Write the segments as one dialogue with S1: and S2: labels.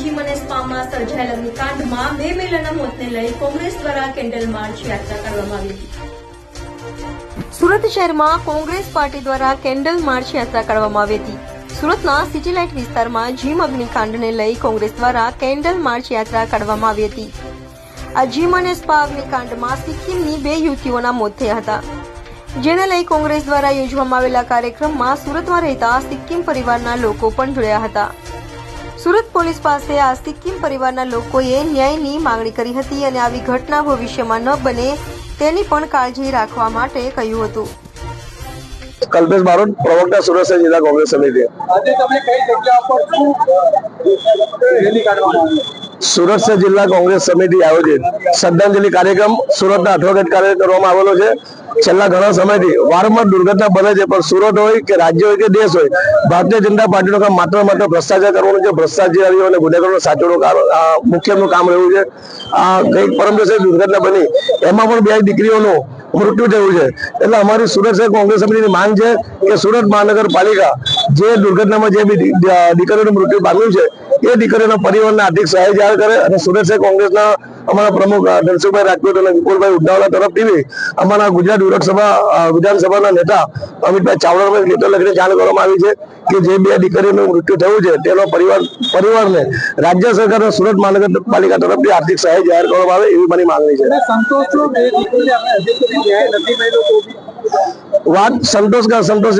S1: Gym અને સ્પામાં સર્જાયેલ અગ્નિકાંડમાં બે મહિલાના મોતને લઈ કોંગ્રેસ દ્વારા કેન્ડલ માર્ચ યાત્રા કરવામાં આવી હતી. સુરત શહેરમાં કોંગ્રેસ પાર્ટી દ્વારા કેન્ડલ માર્ચ યાત્રા કાઢવામાં આવી હતી. સુરતના સિટી લાઇટ વિસ્તારમાં જીમ અગ્નિકાંડને લઈ કોંગ્રેસ દ્વારા કેન્ડલ માર્ચ યાત્રા કાઢવામાં આવી હતી. આ જીમ અને સ્પા અગ્નિકાંડમાં સિક્કિમની બે યુવતીઓના મોત થયા હતા. જેને લઈ કોંગ્રેસ દ્વારા યોજવામાં આવેલા કાર્યક્રમમાં સુરતમાં રહેતા સિક્કિમ પરિવારના લોકો પણ જોડાયા હતા. સુરત પોલીસ પાસે આ સિક્કિમ પરિવારના લોકોએ ન્યાયની માંગણી કરી હતી અને આવી ઘટના ભવિષ્યમાં ન બને તેની પણ કાળજી રાખવા માટે કહ્યું હતું.
S2: કલ્પેશ બારોટ પ્રવક્તા સુરત જિલ્લા કોંગ્રેસ સમિતિ.
S3: આજે તમે કઈ જગ્યા પર શું રેલી કાઢવામાં આવી?
S2: સુરત જિલ્લા કોંગ્રેસ સમિતિ આયોજિત શ્રદ્ધાંજલિ કાર્યક્રમ સુરતના અઠવાગત કાર્ય કરવામાં આવેલો છે. છેલ્લા ઘણા સમયથી વારંવાર દુર્ઘટના બને છે, પણ સુરત હોય કે રાજ્ય હોય કે દેશ હોય, ભારતીય જનતા પાર્ટીનું કામ માત્ર માત્ર ભ્રષ્ટાચાર કરવાનું છે. ભ્રષ્ટાચારીઓ અને ગુનેગારોને સાચવવાનું મુખ્યનું કામ રહ્યું છે. આ કંઈક પરમ દિવસે દુર્ઘટના બની, એમાં પણ બે દીકરીઓનું મૃત્યુ થયું છે. એટલે અમારી સુરત શહેર કોંગ્રેસ સમિતિની માંગ છે કે સુરત મહાનગરપાલિકા જે દુર્ઘટનામાં જે બી દીકરીઓનું મૃત્યુ પામ્યું છે એ દીકરીના પરિવારને આર્થિક સહાય જાહેર કરે અને સુરત કોંગ્રેસના અમારા પ્રમુખ ધનસુખભાઈ રાજપૂત અને વિપુલભાઈ ઉડાવલા તરફથી અમારા ગુજરાત વિધાનસભા વિધાનસભાના નેતા અમિતભાઈ ચાવડાભાઈ લેટર લખીને જાણ કરવામાં આવી છે કે જે બે દીકરીઓનું મૃત્યુ થયું છે, તેનો પરિવાર, પરિવારને રાજ્ય સરકાર સુરત મહાનગરપાલિકા તરફથી આર્થિક સહાય જાહેર કરવામાં આવે એવી મારી માંગણી છે.
S3: સંતોષ
S2: વાત સંતોષ કા સંતોષ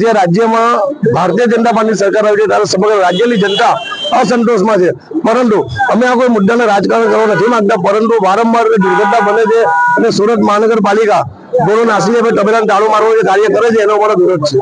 S2: છે રાજ્યમાં ભારતીય જનતા પાર્ટી સરકાર આવી છે, ત્યારે સમગ્ર રાજ્યની જનતા અસંતોષમાં છે. પરંતુ અમે આ કોઈ મુદ્દાને રાજકારણ કરવા નથી માંગતા, પરંતુ વારંવાર દુર્ઘટના બને છે અને સુરત મહાનગરપાલિકા બોલો નાસીને તબેલાને તાળું મારવાનું જે કાર્ય કરે છે, એનો અમારો વિરોધ છે.